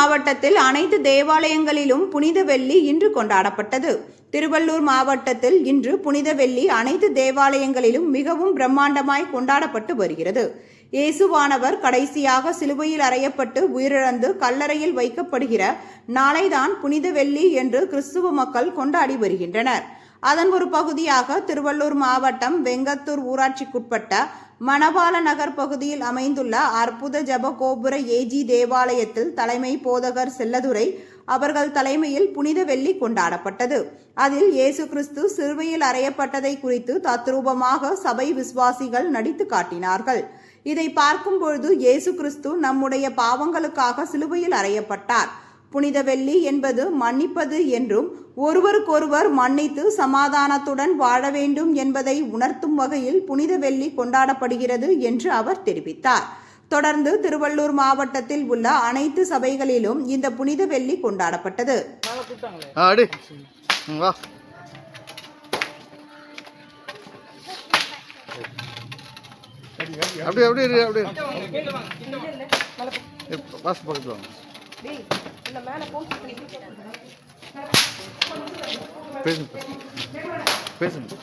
மாவட்டத்தில் அனைத்து தேவாலயங்களிலும் புனித வெள்ளி இன்று கொண்டாடப்பட்டது. திருவள்ளூர் மாவட்டத்தில் இன்று புனித வெள்ளி அனைத்து தேவாலயங்களிலும் மிகவும் பிரம்மாண்டமாய் கொண்டாடப்பட்டு வருகிறது. இயேசுவானவர் கடைசியாக சிலுவையில் அறையப்பட்டு உயிரிழந்து கல்லறையில் வைக்கப்படுகிற நாளைதான் புனித வெள்ளி என்று கிறிஸ்துவ மக்கள் கொண்டாடி வருகின்றனர். அதன் ஒரு பகுதியாக திருவள்ளூர் மாவட்டம் வெங்கத்தூர் ஊராட்சிக்குட்பட்ட மணவாள நகர் பகுதியில் அமைந்துள்ள அற்புத ஜபகோபுர ஏஜி தேவாலயத்தில் தலைமை போதகர் செல்லதுரை அவர்கள் தலைமையில் புனித வெள்ளி கொண்டாடப்பட்டது. அதில் இயேசு கிறிஸ்து சிறுவையில் அறையப்பட்டதை குறித்து தத்ரூபமாக சபை விசுவாசிகள் நடித்து காட்டினார்கள். இதை பார்க்கும் பொழுது இயேசு கிறிஸ்து நம்முடைய பாவங்களுக்காக சிலுவையில் அறையப்பட்டார். புனித வெள்ளி என்பது மன்னிப்பது என்றும் ஒருவருக்கொருவர் மன்னித்து சமாதானத்துடன் வாழ வேண்டும் என்பதை உணர்த்தும் வகையில் புனித வெள்ளி கொண்டாடப்படுகிறது என்று அவர் தெரிவித்தார். தொடர்ந்து திருவள்ளூர் மாவட்டத்தில் உள்ள அனைத்து சபைகளிலும் இந்த புனித வெள்ளி கொண்டாடப்பட்டது. வா. அப்படியே அப்படியே இரு, அப்படியே. வாசல் பக்கத்தில் வாங்க பேசுங்க பேசுங்க.